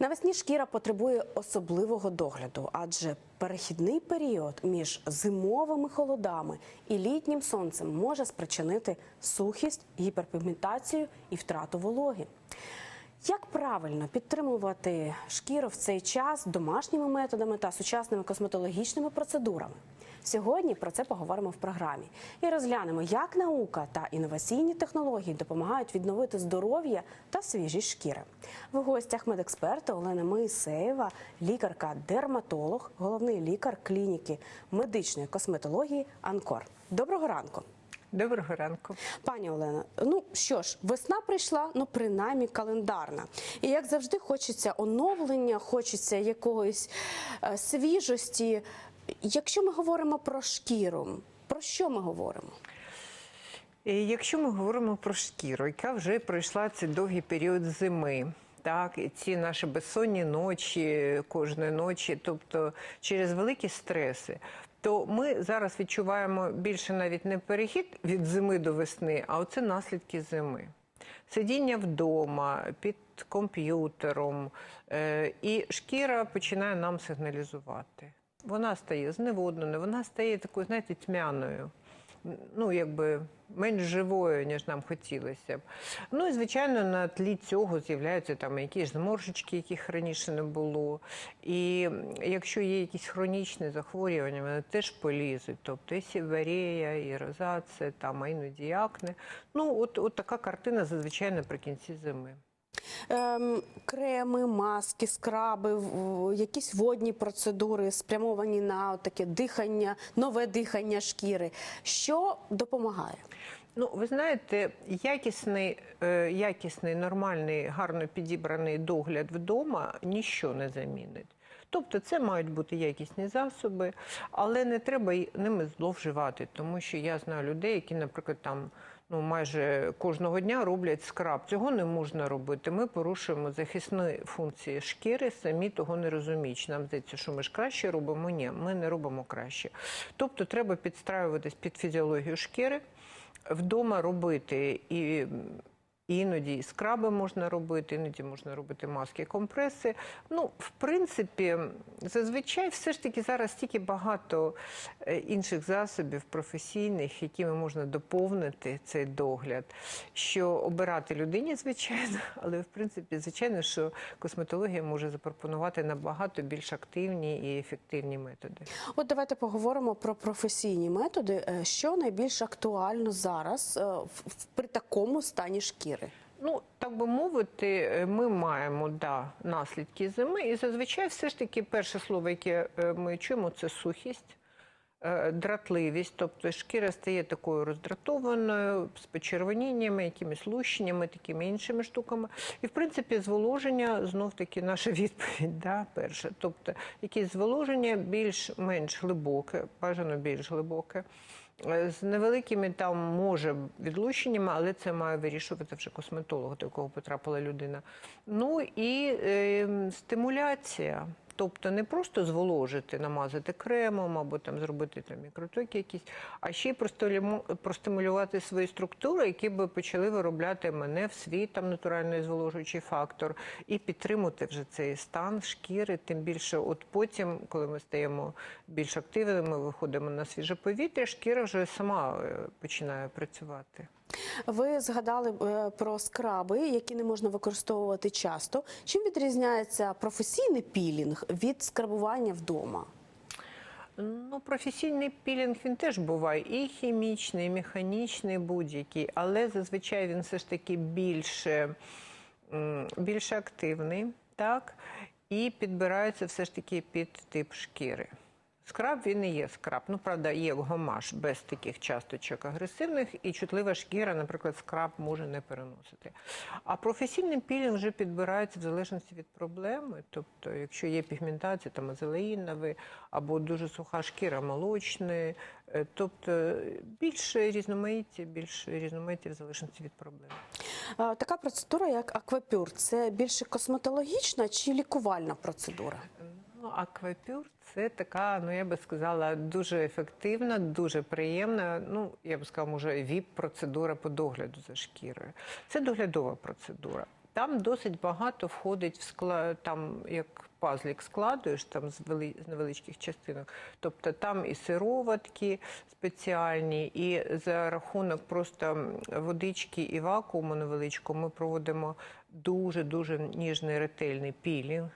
Навесні шкіра потребує особливого догляду, адже перехідний період між зимовими холодами і літнім сонцем може спричинити сухість, гіперпігментацію і втрату вологи. Як правильно підтримувати шкіру в цей час домашніми методами та сучасними косметологічними процедурами? Сьогодні про це поговоримо в програмі і розглянемо, як наука та інноваційні технології допомагають відновити здоров'я та свіжість шкіри. В гостях медексперта Олена Моїсеєва, лікарка-дерматолог, головний лікар клініки медичної косметології Анкор. Доброго ранку. Доброго ранку. Пані Олена, ну що ж, весна прийшла, ну принаймні календарна. І як завжди, хочеться оновлення, хочеться якоїсь е, свіжості. Якщо ми говоримо про шкіру, про що ми говоримо? І Якщо ми говоримо про шкіру, яка вже пройшла цей довгий період зими. Так, і ці наші безсонні ночі кожної ночі, тобто через великі стреси, то ми зараз відчуваємо більше навіть не перехід від зими до весни, а оце наслідки зими. Сидіння вдома, під комп'ютером, е, і шкіра починає нам сигналізувати. Вона стає зневодненою, вона стає такою, знаєте, тьмяною. Ну, якби менш живою, ніж нам хотілося б. Ну і звичайно, на тлі цього з'являються там якісь зморшечки, яких раніше не було. І якщо є якісь хронічні захворювання, вони теж полізуть. Тобто і сіверія, і розація, там, а іноді і акне. Ну, от, от така картина зазвичай наприкінці зими. Ем, креми, маски, скраби, якісь водні процедури спрямовані на таке дихання, нове дихання шкіри. Що допомагає? Ну, ви знаєте, якісний, е, якісний, нормальний, гарно підібраний догляд вдома ніщо не замінить. Тобто це мають бути якісні засоби, але не треба ними зловживати, тому що я знаю людей, які, наприклад, там ну майже кожного дня роблять скраб. Цього не можна робити. Ми порушуємо захисні функції шкіри, самі того не розуміють. Нам здається, що ми ж краще робимо. Ні, ми не робимо краще. Тобто треба підстраюватись під фізіологію шкіри вдома робити і. Іноді і скраби можна робити, іноді можна робити маски, компреси. Ну, в принципі, зазвичай все ж таки зараз стільки багато е, інших засобів професійних, якими можна доповнити цей догляд, що обирати людині, звичайно, але в принципі, звичайно, що косметологія може запропонувати набагато більш активні і ефективні методи. От давайте поговоримо про професійні методи. Е, Що найбільш актуально зараз е, при такому стані шкіри? Ну, так би мовити, е, ми маємо да, наслідки зими, і зазвичай все ж таки перше слово, яке е, ми чуємо, це сухість. е, Дратливість, тобто шкіра стає такою роздратованою, з почервоніннями, якимись лущеннями, такими іншими штуками. І, в принципі, зволоження знов таки наша відповідь. Да, перше. Тобто, якесь зволоження більш-менш глибоке, бажано більш глибоке. Е, З невеликими там може відлученнями, але це має вирішувати вже косметолог, до якого потрапила людина. Ну і е, стимуляція. Тобто не просто зволожити, намазати кремом або там зробити там мікротоки якісь, а ще й простимулю- простимулювати свої структури, які би почали виробляти мене в свій там натуральний зволожуючий фактор, і підтримувати вже цей стан шкіри. Тим більше, от потім, коли ми стаємо більш активними, виходимо на свіже повітря, шкіра вже сама е, починає працювати. Ви згадали е, про скраби, які не можна використовувати часто. Чим відрізняється професійний пілінг від скрабування вдома? Ну, професійний пілінг він теж буває і хімічний, і механічний, будь-який, але зазвичай він все ж таки більше, більше активний, так, і підбирається все ж таки під тип шкіри. Скраб він і є скраб. Ну, правда, є гомаш без таких часточок агресивних, і чутлива шкіра, наприклад, скраб може не переносити. А професійний пілінг вже підбирається в залежності від проблеми. Тобто, якщо є пігментація, там азелеїновий, або дуже суха шкіра молочної, е, тобто більше різноманіття, більше різноманіття в залежності від проблеми. Така процедура, як аквапюр, це більше косметологічна чи лікувальна процедура? Ну, аквапюр це така, ну я би сказала, дуже ефективна, дуже приємна. Ну, я б сказала, може, віп-процедура по догляду за шкірою. Це доглядова процедура. Там досить багато входить в склад, там як пазлик складуєш там з, вели, з невеличких частинок. Тобто там і сироватки спеціальні, і за рахунок просто водички і вакууму невеличкого ми проводимо дуже-дуже ніжний ретельний пілінг,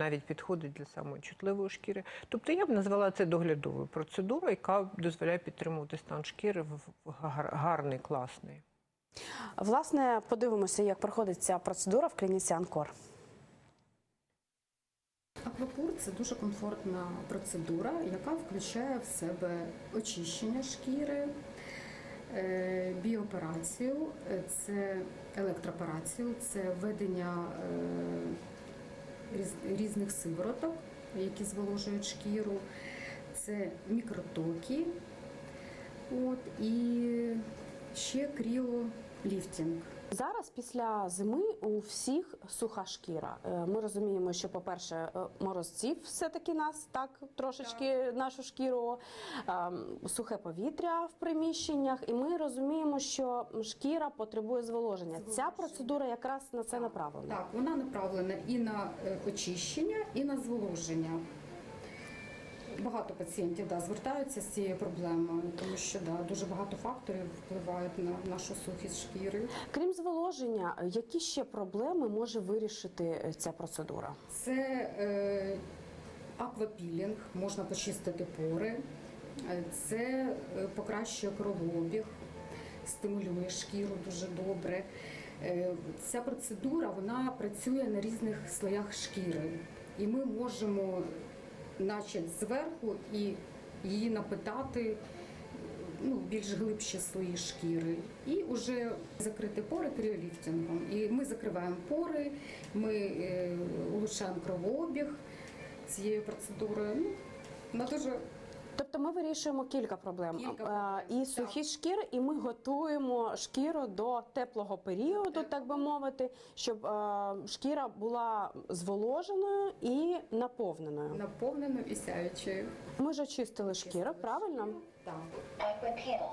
навіть підходить для самої чутливої шкіри. Тобто я б назвала це доглядовою процедурою, яка дозволяє підтримувати стан шкіри в гарний, класний. Власне, подивимося, як проходить ця процедура в клініці Анкор. Аквапур це дуже комфортна процедура, яка включає в себе очищення шкіри, е, біооперацію, е, це електроперацію, це введення е, різних сивороток, які зволожують шкіру, це мікротоки, от, і ще кріоліфтинг. Зараз після зими у всіх суха шкіра. Е, Ми розуміємо, що, по-перше, е, морозців все-таки нас так трошечки нашу шкіру, ем, сухе повітря в приміщеннях, і ми розуміємо, що шкіра потребує зволоження. Ця процедура якраз на це направлена. Так, вона направлена і на е, очищення, і на зволоження. Багато пацієнтів да, звертаються з цією проблемою, тому що да, дуже багато факторів впливають на нашу сухість шкіри. Крім зволоження, які ще проблеми може вирішити е, ця процедура? Це е, аквапілінг, можна почистити пори, Е, це е, покращує кровообіг, стимулює шкіру дуже добре. Е, Ця процедура вона працює на різних слоях шкіри, і ми можемо, наче зверху, і її напитати ну, більш глибші слої шкіри, і вже закрити пори кріоліфтингом. І ми закриваємо пори, ми е, улучшаємо кровообіг цією процедурою. Ну, вона дуже Тобто ми вирішуємо кілька проблем. Кілька Е, проблем, і сухі шкіри, і ми готуємо шкіру до теплого періоду, так би мовити, щоб е, шкіра була зволоженою і наповненою. Наповненою і сяючою. Ми ж очистили шкіру, правильно? Так. Aqua Peel.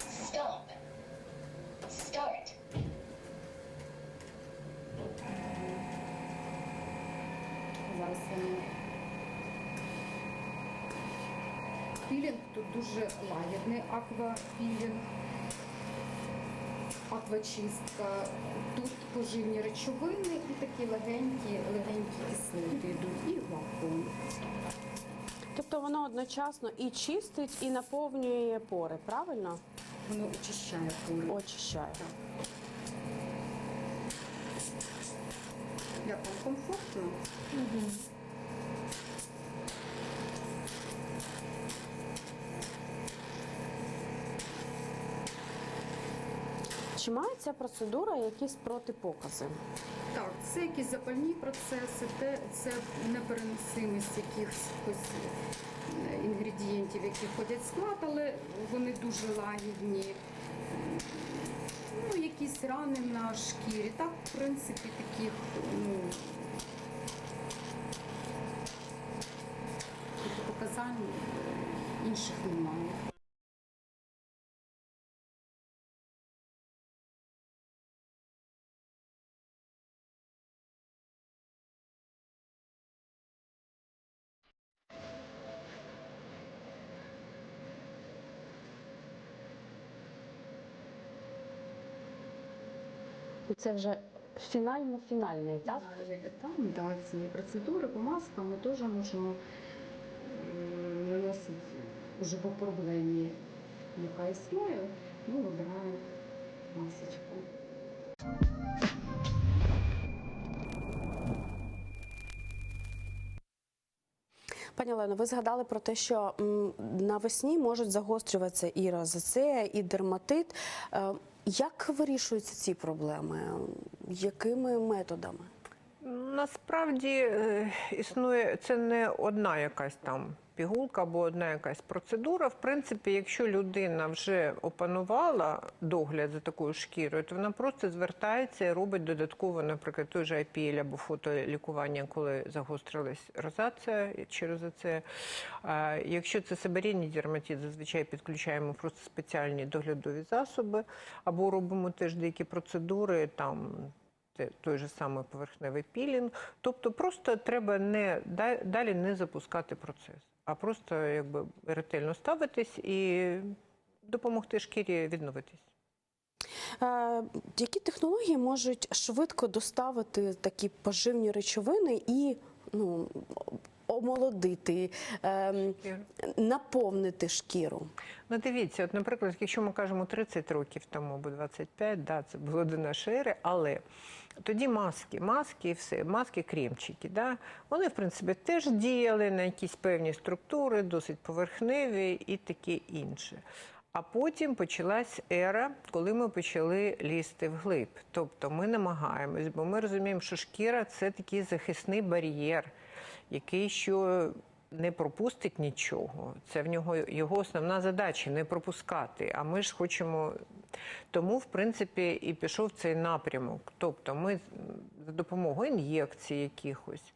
Stop. Start. Зараз воно. Пілінг тут лагідний аквапілінг, аквачистка. Тут поживні речовини і такі легенькі, легенькі кислоти йдуть, і вакуум. Тобто воно одночасно і чистить, і наповнює пори, правильно? Воно очищає пори. Очищає. Як вам комфортно? Чи має процедура якісь протипокази? Так, це якісь запальні процеси, це непереносимість якихось е, інгредієнтів, які входять в склад, але вони дуже лагідні. Ну, якісь рани на шкірі. Так, в принципі, таких ну, показань е, інших немає. Це вже фінально-фінальний етап. Там, да, процедури по маскам ми теж можемо наносити вже по проблемі, яка існує, ми вибираємо масочку. Пані Олено, ви згадали про те, що навесні можуть загострюватися і розацея, і дерматит. Як вирішуються ці проблеми? Якими методами? Насправді е, існує це не одна якась там пігулка або одна якась процедура. В принципі, якщо людина вже опанувала догляд за такою шкірою, то вона просто звертається і робить додатково, наприклад, той же IPL або фотолікування, коли загострилась розація через це. Якщо це сибирійний дерматит, зазвичай підключаємо просто спеціальні доглядові засоби, або робимо теж деякі процедури там. Той же самий поверхневий пілінг. Тобто просто треба не да- далі не запускати процес, а просто якби ретельно ставитись і допомогти шкірі відновитись. Е, які технології можуть швидко доставити такі поживні речовини і ну, омолодити, ем, наповнити шкіру? Ну, дивіться, от, наприклад, якщо ми кажемо 30 років тому або 25, да, це було до нашої ери, але тоді маски, маски і все, маски кремчики, да, вони, в принципі, теж діяли на якісь певні структури, досить поверхневі і таке інше. А потім почалась ера, коли ми почали лізти вглиб. Тобто ми намагаємось, бо ми розуміємо, що шкіра це такий захисний бар'єр, який що не пропустить нічого. Це в нього його основна задача не пропускати. А ми ж хочемо. Тому, в принципі, і пішов цей напрямок. Тобто, ми за допомогою ін'єкцій якихось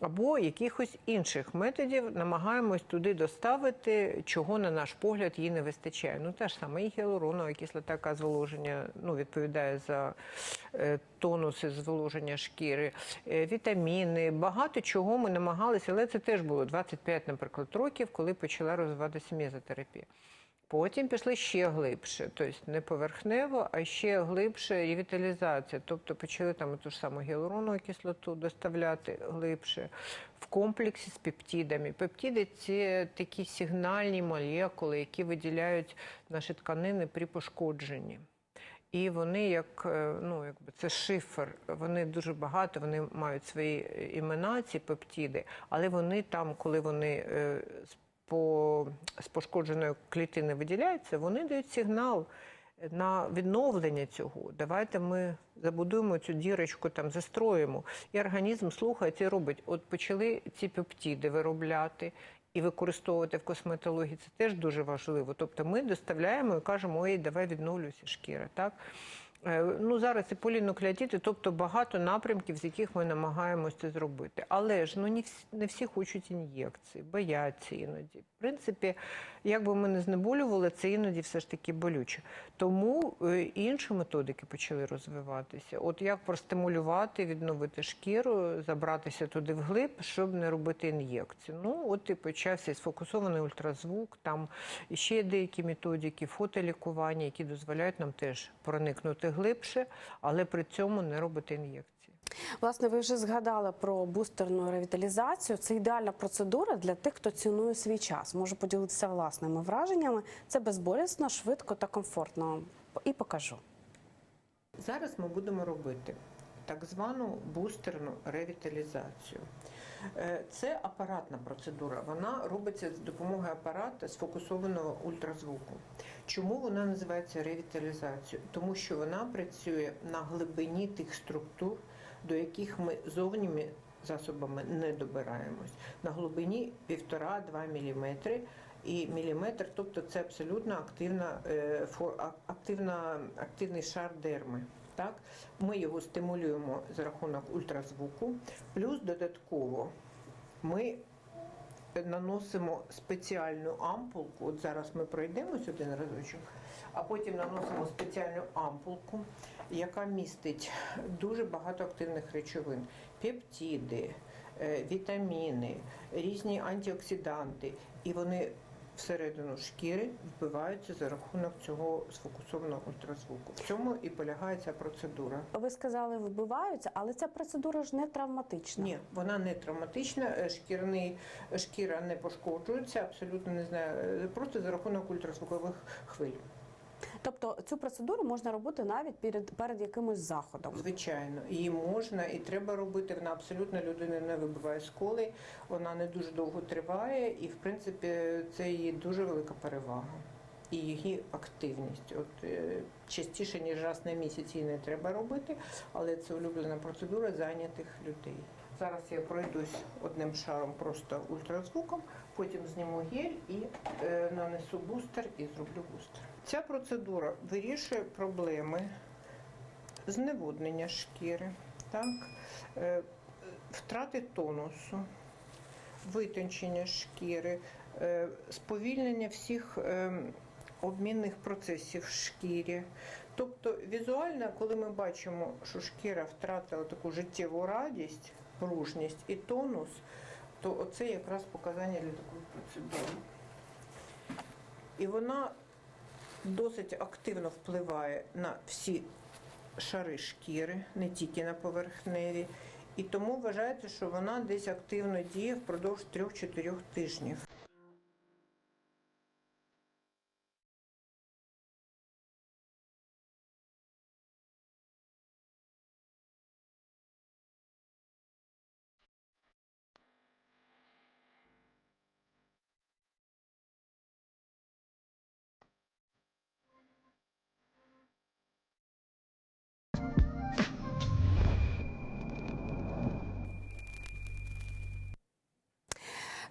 або якихось інших методів намагаємось туди доставити, чого, на наш погляд, їй не вистачає. Ну, та ж саме і гіалуронова кислота, яка зволоження ну, відповідає за е, тонус і зволоження шкіри, е, вітаміни, багато чого ми намагалися, але це теж було 25, наприклад, років, коли почала розвиватися мезотерапія. Потім пішли ще глибше, тобто не поверхнево, а ще глибше ревіталізація. Тобто почали там ту ж саму гіалуронову кислоту доставляти глибше в комплексі з пептидами. Пептиди це такі сигнальні молекули, які виділяють наші тканини при пошкодженні. І вони як е, ну якби це шифр. Вони дуже багато, вони мають свої імена, ці пептиди, але вони там, коли вони е, по з пошкодженої клітини виділяються, вони дають сигнал на відновлення цього. Давайте ми забудуємо цю дірочку, там застроїмо. І організм слухається і робить. От почали ці пептиди виробляти і використовувати в косметології. Це теж дуже важливо. Тобто ми доставляємо і кажемо, ой, давай відновлюйся шкіра. Так? Е, Ну, зараз і полінуклеотиди, тобто багато напрямків, з яких ми намагаємося це зробити. Але ж ну, не, всі, не всі хочуть ін'єкції, бояться іноді. В принципі, як би ми не знеболювали, це іноді все ж таки болюче. Тому е, інші методики почали розвиватися. От як простимулювати, відновити шкіру, забратися туди вглиб, щоб не робити ін'єкцію. Ну, от і почався сфокусований ультразвук, там ще деякі методики фотолікування, які дозволяють нам теж проникнути глибше, але при цьому не робити ін'єкції. Власне, ви вже згадали про бустерну ревіталізацію. Це ідеальна процедура для тих, хто цінує свій час. Можу поділитися власними враженнями. Це безболісно, швидко та комфортно. І покажу. Зараз ми будемо робити так звану бустерну ревіталізацію. Е, Це апаратна процедура. Вона робиться з допомогою апарата сфокусованого ультразвуку. Чому вона називається ревіталізацією? Тому що вона працює на глибині тих структур, до яких ми зовніми засобами не добираємось. На глибині 1,5-2 мм. І міліметр, тобто це абсолютно активна, е, активна, активний шар дерми. Так? Ми його стимулюємо за рахунок ультразвуку, плюс додатково ми наносимо спеціальну ампулку. От зараз ми пройдемось один разочок, а потім наносимо спеціальну ампулку, яка містить дуже багато активних речовин: пептиди, е, вітаміни, різні антиоксиданти, і вони всередину шкіри вбиваються за рахунок цього сфокусованого ультразвуку. В цьому і полягає ця процедура. Ви сказали, вбиваються, але ця процедура ж не травматична. Ні, вона не травматична, е, шкірний, шкіра не пошкоджується, абсолютно не знаю, е, просто за рахунок ультразвукових хвиль. Тобто цю процедуру можна робити навіть перед, перед якимось заходом. Звичайно, її можна і треба робити. Вона абсолютно людини не вибиває сколи, вона не дуже довго триває, і в принципі це її дуже велика перевага. І її активність. От е, частіше ніж раз на місяць її не треба робити, але це улюблена процедура зайнятих людей. Зараз я пройдусь одним шаром просто ультразвуком, потім зніму гель і е, нанесу бустер і зроблю бустер. Ця процедура вирішує проблеми зневоднення шкіри, так, е, втрати тонусу, витончення шкіри, е, сповільнення всіх е, обмінних процесів в шкірі. Тобто візуально, коли ми бачимо, що шкіра втратила таку життєву радість, пружність і тонус, то оце якраз показання для такої процедури. І вона досить активно впливає на всі шари шкіри, не тільки на поверхневі. І тому вважається, що вона десь активно діє впродовж 3-4 тижнів.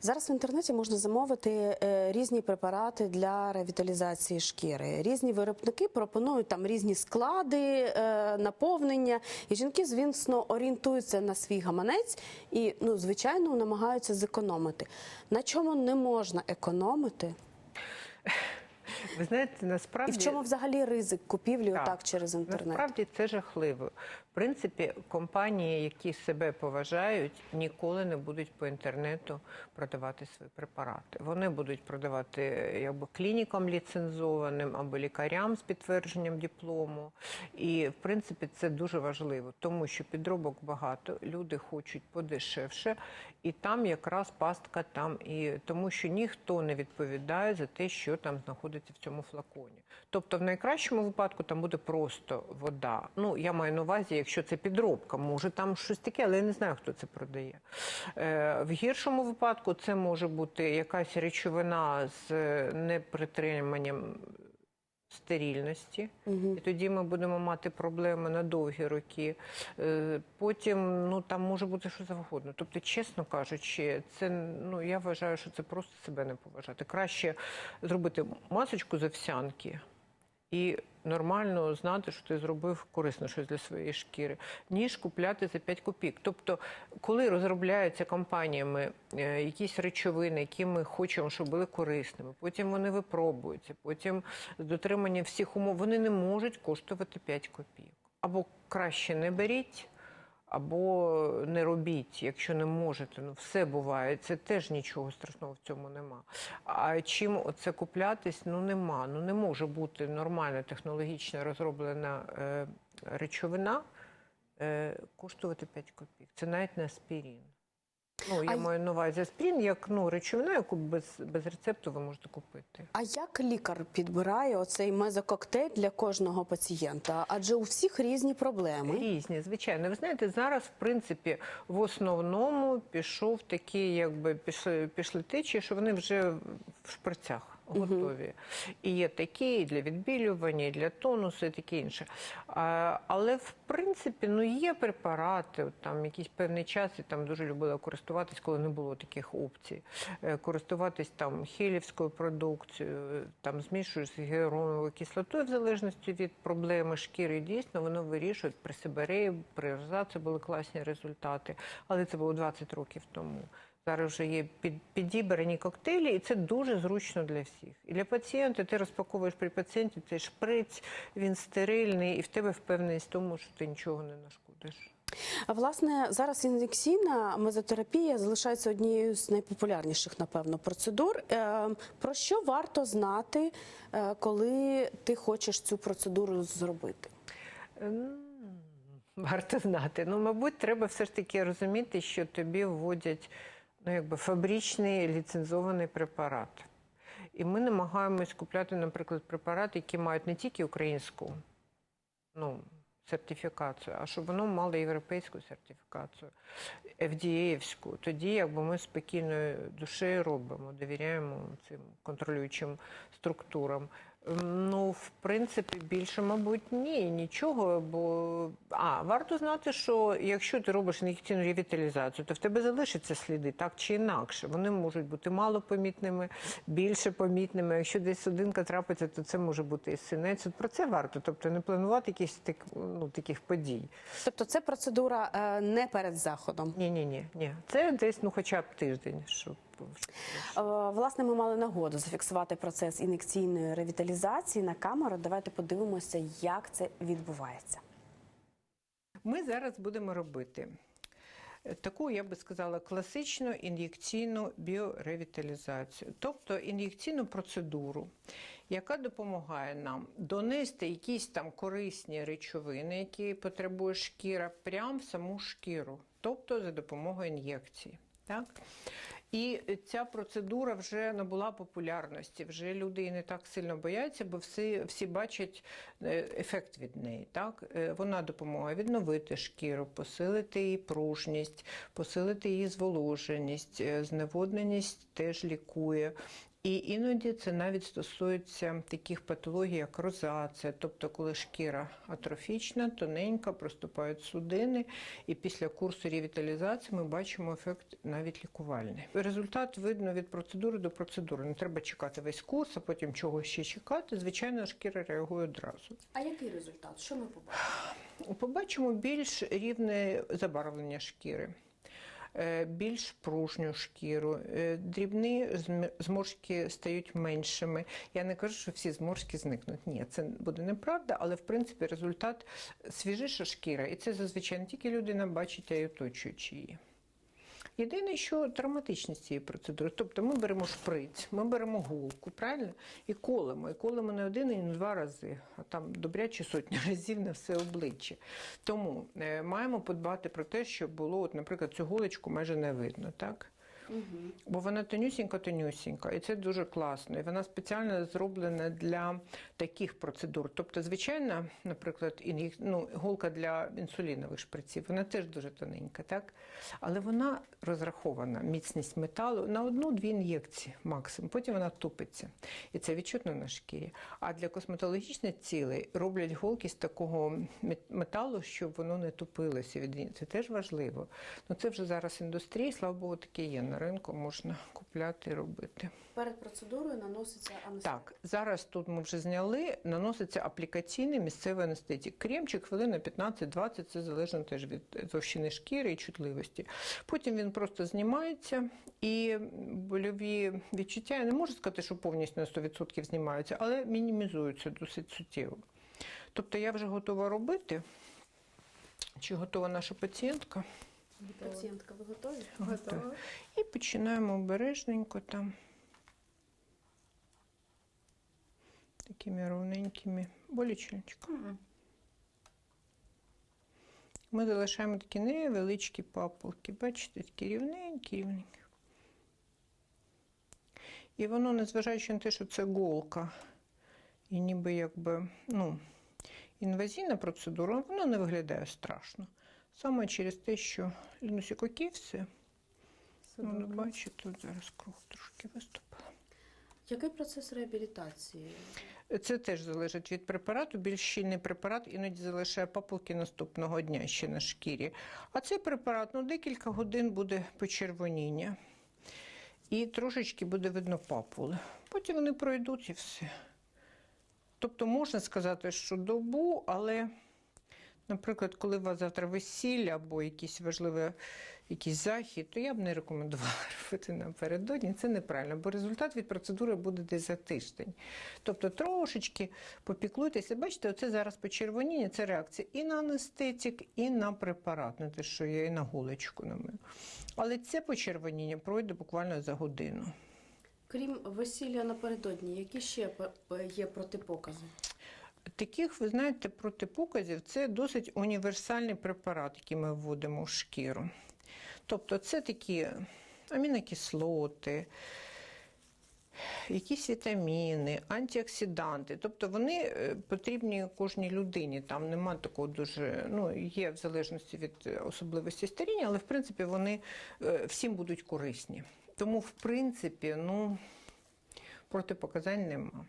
Зараз в інтернеті можна замовити е, різні препарати для ревіталізації шкіри. Різні виробники пропонують там різні склади, е, наповнення. І жінки, звісно, орієнтуються на свій гаманець і, ну, звичайно, намагаються зекономити. На чому не можна економити? Ви знаєте, насправді І в чому взагалі ризик купівлі Так. отак через інтернет? Насправді це жахливо. Принципі, компанії, які себе поважають, ніколи не будуть по інтернету продавати свої препарати. Вони будуть продавати якби клінікам ліцензованим або лікарям з підтвердженням диплому. І в принципі це дуже важливо, тому що підробок багато, люди хочуть подешевше, і там якраз пастка там і тому, що ніхто не відповідає за те, що там знаходиться в цьому флаконі. Тобто, в найкращому випадку там буде просто вода. Ну я маю на увазі, якщо це підробка, може там щось таке, але я не знаю, хто це продає. Е, в гіршому випадку це може бути якась речовина з е, непритриманням стерильності, і тоді ми будемо мати проблеми на довгі роки. Е, Потім ну там може бути що завгодно. Тобто, чесно кажучи, це ну я вважаю, що це просто себе не поважати. Краще зробити масочку з овсянки і нормально знати, що ти зробив корисно щось для своєї шкіри, ніж купляти за 5 копійок. Тобто, коли розробляються компаніями е, якісь речовини, які ми хочемо, щоб були корисними, потім вони випробуються, потім з дотриманням всіх умов, вони не можуть коштувати 5 копійок. Або краще не беріть. Або не робіть, якщо не можете. Ну все буває. Це теж нічого страшного в цьому нема. А чим оце куплятись? Ну нема. Ну не може бути нормальна технологічно розроблена е, речовина е, коштувати 5 копійок. Це навіть не аспірин. Ну, я А маю на увазі аспірин як ну, речовина, яку без, без рецепту ви можете купити. А як лікар підбирає оцей мезококтейль для кожного пацієнта? Адже у всіх різні проблеми. Різні, звичайно. Ви знаєте, зараз, в принципі, в основному пішов такий, якби пішли, пішли течії, що вони вже в шприцях. Готові. І є такі і для відбілювання, і для тонусу, і таке інше. А, але в принципі ну, є препарати, от там якийсь певний час я там дуже любила користуватись, коли не було таких опцій. Е, Користуватись там хілівською продукцією, там змішуєш з гіалуроновою кислотою в залежності від проблеми шкіри. Дійсно, воно вирішує при сибиреї, при розаці були класні результати, але це було 20 років тому. Зараз вже є під, підібрані коктейлі, і це дуже зручно для всіх. І для пацієнта ти розпаковуєш при пацієнті цей шприц, він стерильний, і в тебе впевненість в тому, що ти нічого не нашкодиш. А власне зараз ін'єкційна мезотерапія залишається однією з найпопулярніших, напевно, процедур. Е, Про що варто знати, е, коли ти хочеш цю процедуру зробити? Ем, Варто знати. Ну, мабуть, треба все ж таки розуміти, що тобі вводять ну, якби фабричний ліцензований препарат. І ми намагаємось купляти, наприклад, препарати, які мають не тільки українську ну, сертифікацію, а щоб воно мало європейську сертифікацію, FDA-івську. Тоді якби ми спокійною душею робимо, довіряємо цим контролюючим структурам. Ну, в принципі, більше, мабуть, ні, нічого. Бо а варто знати, що якщо ти робиш ін'єкційну ревіталізацію, то в тебе залишаться сліди так чи інакше. Вони можуть бути малопомітними, більше помітними. Якщо десь судинка трапиться, то це може бути і синець. Про це варто, тобто не планувати якісь так, ну, таких подій. Тобто це процедура е, не перед заходом. Ні, ні, ні, ні. Це десь ну, хоча б тиждень, щоб Власне, ми мали нагоду зафіксувати процес ін'єкційної ревіталізації на камеру. Давайте подивимося, як це відбувається. Ми зараз будемо робити е, таку, я би сказала, класичну ін'єкційну біоревіталізацію, тобто ін'єкційну процедуру, яка допомагає нам донести якісь там корисні речовини, які потребує шкіра, прямо в саму шкіру, тобто за допомогою ін'єкції. Так? І ця процедура вже набула популярності. Вже люди не так сильно бояться, бо всі, всі бачать е, ефект від неї. Так? Е, Вона допомагає відновити шкіру, посилити її пружність, посилити її зволоженість, е, зневодненість теж лікує. І іноді це навіть стосується таких патологій, як розація, тобто коли шкіра атрофічна, тоненька, проступають судини, і після курсу ревіталізації ми бачимо ефект навіть лікувальний. Результат видно від процедури до процедури. Не треба чекати весь курс, а потім чогось ще чекати. Звичайно, шкіра реагує одразу. А який результат? Що ми побачимо? Побачимо більш рівне забарвлення шкіри. Е, Більш пружню шкіру, е, дрібні зм- зморшки стають меншими. Я не кажу, що всі зморшки зникнуть. Ні, це буде неправда, але в принципі результат свіжіша шкіра, і це зазвичай не тільки людина бачить, а й оточуючи її. Єдине, що травматичність цієї процедури. Тобто ми беремо шприц, ми беремо гулку, правильно? І колемо. І колемо не один і не два рази, а там добряче сотні разів на все обличчя. Тому е, маємо подбати про те, щоб було, от, наприклад, цю гулочку майже не видно, так? Бо вона тонюсінька-тонюсінька, і це дуже класно. І вона спеціально зроблена для таких процедур. Тобто, звичайно, наприклад, ін'єк- ну, голка для інсулінових шприців, вона теж дуже тоненька, так? Але вона розрахована, міцність металу на одну-дві ін'єкції максимум. Потім вона тупиться. І це відчутно на шкірі. А для косметологічних цілей роблять голки з такого металу, щоб воно не тупилося. Це теж важливо. Ну це вже зараз індустрія, слава Богу, таке є на ринку, можна купляти і робити. Перед процедурою наноситься анестезія. Так, зараз тут ми вже зняли, наноситься аплікаційний місцевий анестетик. Кремчик хвилина 15-20, це залежно теж від товщини шкіри і чутливості. Потім він просто знімається, і больові відчуття, я не можу сказати, що повністю на 100% знімаються, але мінімізуються досить суттєво. Тобто я вже готова робити. Чи готова наша пацієнтка? Пацієнтка, ви готові? Готова. І починаємо обережненько там. Такими ровненькими болічечками. Ми залишаємо такі невеличкі папулки. Бачите, такі рівненькі, рівненькі. І воно, незважаючи на те, що це голка, і ніби якби, ну, інвазійна процедура, воно не виглядає страшно. Саме через те, що лінусікокі все. Ну, бачите, тут зараз кров трошки виступила. Який процес реабілітації? Це теж залежить від препарату. Більш щільний препарат іноді залишає папулки наступного дня ще на шкірі. А цей препарат ну, декілька годин буде почервоніння. І трошечки буде видно папули. Потім вони пройдуть і все. Тобто можна сказати, що добу, але, наприклад, коли у вас завтра весілля або якийсь важливий якийсь захід, то я б не рекомендувала робити напередодні. Це неправильно, бо результат від процедури буде десь за тиждень. Тобто трошечки попіклуйтеся. Бачите, оце зараз почервоніння, це реакція і на анестетик, і на препарат, не те, що я і на гулечку на мене. Але це почервоніння пройде буквально за годину. Крім весілля напередодні, які ще є протипокази? Таких, ви знаєте, протипоказів це досить універсальний препарат, який ми вводимо в шкіру. Тобто це такі амінокислоти, якісь вітаміни, антиоксиданти. Тобто вони е, потрібні кожній людині. Там нема такого дуже, ну є в залежності від особливості старіння, але в принципі вони е, всім будуть корисні. Тому, в принципі, ну протипоказань нема.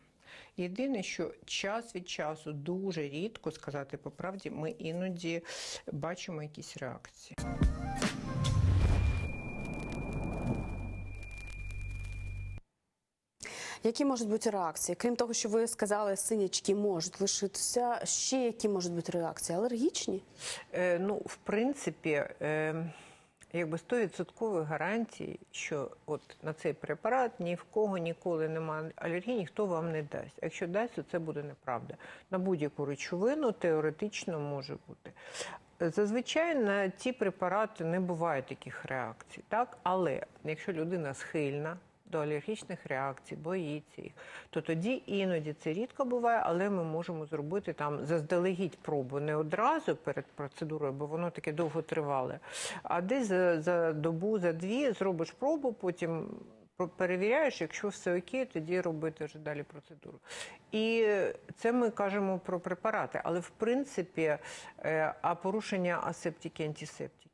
Єдине, що час від часу дуже рідко сказати по правді, ми іноді бачимо якісь реакції. Які можуть бути реакції? Крім того, що ви сказали, синячки можуть лишитися. Ще які можуть бути реакції? Алергічні? Е, ну, в принципі, е, якби 100% гарантії, що от на цей препарат ні в кого ніколи немає алергії, ніхто вам не дасть. А якщо дасть, то це буде неправда. На будь-яку речовину теоретично може бути. Зазвичай на ці препарати не буває таких реакцій, так? але якщо людина схильна до алергічних реакцій, боїться їх, то тоді іноді це рідко буває, але ми можемо зробити там заздалегідь пробу не одразу перед процедурою, бо воно таке довго тривале, а десь за, за добу, за дві зробиш пробу, потім перевіряєш, якщо все окей, тоді робити вже далі процедуру. І це ми кажемо про препарати, але в принципі, е, а порушення асептики, антисептики.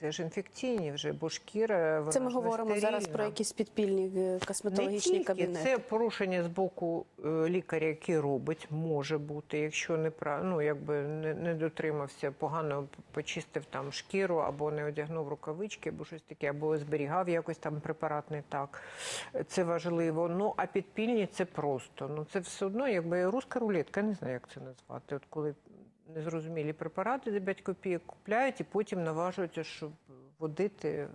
Це ж інфекційні вже, бо шкіра вона Це ми ж не говоримо зараз про якісь підпільні е, косметологічні тільки, кабінети. Це порушення з боку е, лікаря, який робить, може бути, якщо не пра- ну, якби не, не дотримався, погано почистив там шкіру, або не одягнув рукавички, або щось таке, або зберігав якось там препарат не так. Це важливо. Ну а підпільні це просто. Ну це все одно, якби руська рулетка, я не знаю, як це назвати. От коли незрозумілі препарати за 5 копійок купляють і потім наважуються, щоб водити.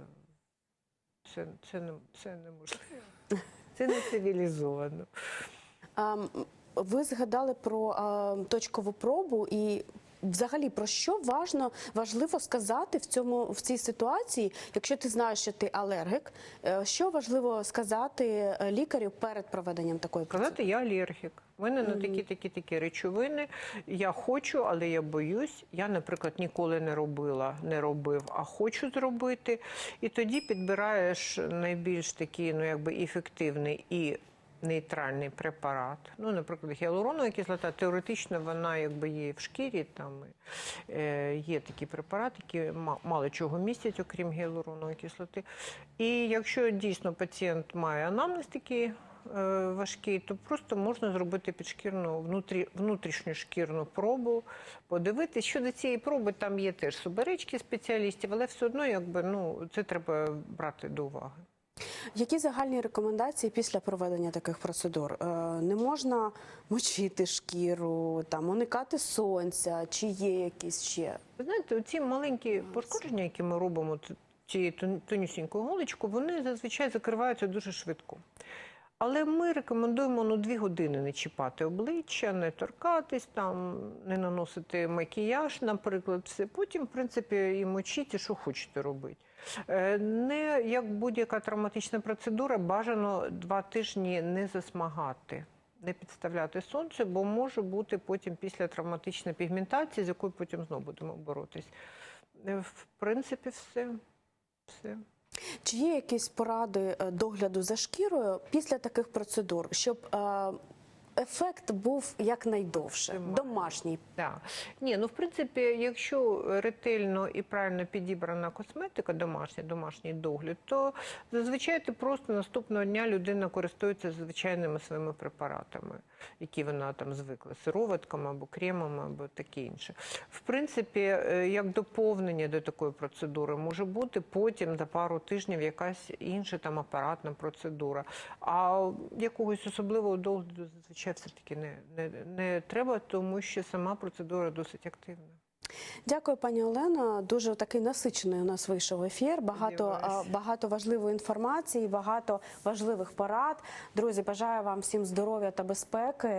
Це, це, не, це неможливо. Це не цивілізовано. Ви згадали про точкову пробу і. Взагалі, про що важно важливо сказати в цьому в цій ситуації, якщо ти знаєш, що ти алергік, е, що важливо сказати е, лікарю перед проведенням такої процедури? Сказати, я алергік. У мене на такі такі такі речовини. Я хочу, але я боюсь. Я, наприклад, ніколи не робила, не робив, а хочу зробити. І тоді підбираєш найбільш такий, ну якби ефективний і нейтральний препарат. Ну, наприклад, гіалуронова кислота, теоретично вона якби є в шкірі. Там е, є такі препарати, які ма- мало чого містять, окрім гіалуронової кислоти. І якщо дійсно пацієнт має анамнез такий е, важкий, то просто можна зробити підшкірну внутрі, внутрішню шкірну пробу, подивитись. Щодо цієї проби, там є теж суберечки спеціалістів, але все одно якби, ну, це треба брати до уваги. Які загальні рекомендації після проведення таких процедур? Е, Не можна мочити шкіру, там уникати сонця, чи є якісь ще? Ви знаєте, ці маленькі пошкодження, які ми робимо т- цією тон- тонюсінькою голочкою, вони зазвичай закриваються дуже швидко. Але ми рекомендуємо ну, дві години не чіпати обличчя, не торкатись, там, не наносити макіяж, наприклад, все. Потім, в принципі, і мочіть, і що хочете робити. Е, Не як будь-яка травматична процедура, бажано два тижні не засмагати. Не підставляти сонце, бо може бути потім після травматична пігментація, з якою потім знову будемо боротись. Е, В принципі, все. все. Чи є якісь поради е, догляду за шкірою після таких процедур, щоб ефект був якнайдовше, домашній? Так. Ні, ну в принципі, якщо ретельно і правильно підібрана косметика, домашня, домашній догляд, то зазвичай ти просто наступного дня людина користується звичайними своїми препаратами, які вона там звикла, сироватками або кремами, або таке інше. В принципі, е, як доповнення до такої процедури може бути потім за пару тижнів якась інша там апаратна процедура. А якогось особливого догляду зазвичай все-таки не, не, не треба, тому що сама процедура досить активна. Дякую, пані Олено. Дуже такий насичений у нас вийшов ефір. Багато, багато важливої інформації, багато важливих порад. Друзі, бажаю вам всім здоров'я та безпеки.